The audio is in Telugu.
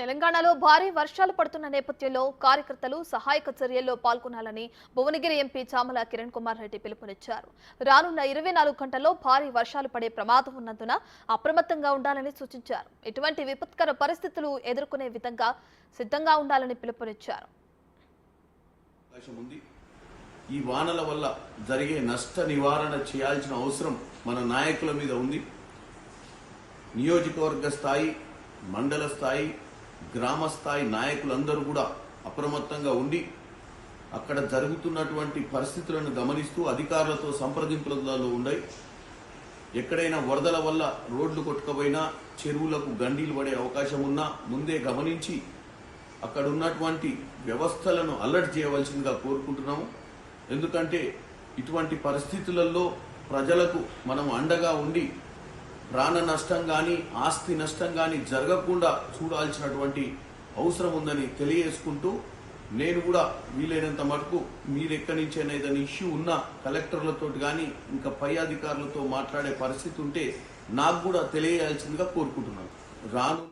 తెలంగాణలో భారీ వర్షాలు పడుతున్న నేపథ్యంలో కార్యకర్తలు సహాయక చర్యల్లో పాల్గొనాలని భువనగిరి ఎంపీ చామల కిరణ్ కుమార్ రెడ్డి పిలుపునిచ్చారు. రానున్న ఇరవై నాలుగు గంటల్లో భారీ వర్షాలు పడే ప్రమాదం ఉన్నందున అప్రమత్తంగా ఉండాలని సూచించారు. ఇటువంటి విపత్కర పరిస్థితులు ఎదుర్కొనే విధంగా సిద్ధంగా ఉండాలని పిలుపునిచ్చారు. ఈ వానల వల్ల జరిగే నష్ట నివారణ చేయాల్సిన అవసరం మన నాయకుల మీద ఉంది. నియోజకవర్గ స్థాయి మండల స్థాయి గ్రామ స్థాయి నాయకులందరూ కూడా అప్రమత్తంగా ఉండి అక్కడ జరుగుతున్నటువంటి పరిస్థితులను గమనిస్తూ అధికారులతో సంప్రదింపులలో ఉన్నాయి ఎక్కడైనా వరదల వల్ల రోడ్లు కొట్టుకపోయినా చెరువులకు గండీలు పడే అవకాశం ఉన్నా ముందే గమనించి అక్కడ ఉన్నటువంటి వ్యవస్థలను అలర్ట్ చేయవలసిందిగా కోరుకుంటున్నాము. ఎందుకంటే ఇటువంటి పరిస్థితులలో ప్రజలకు మనం అండగా ఉండి ప్రాణ నష్టం కానీ ఆస్తి నష్టం కానీ జరగకుండా చూడాల్సినటువంటి అవసరం ఉందని తెలియజేసుకుంటూ నేను కూడా వీలైనంత మటుకు మీరు ఎక్కడి నుంచైనా ఏదైనా ఇష్యూ ఉన్నా కలెక్టర్లతో కానీ ఇంకా పై అధికారులతో మాట్లాడే పరిస్థితి ఉంటే నాకు కూడా తెలియజేయాల్సిందిగా కోరుకుంటున్నాను. రాను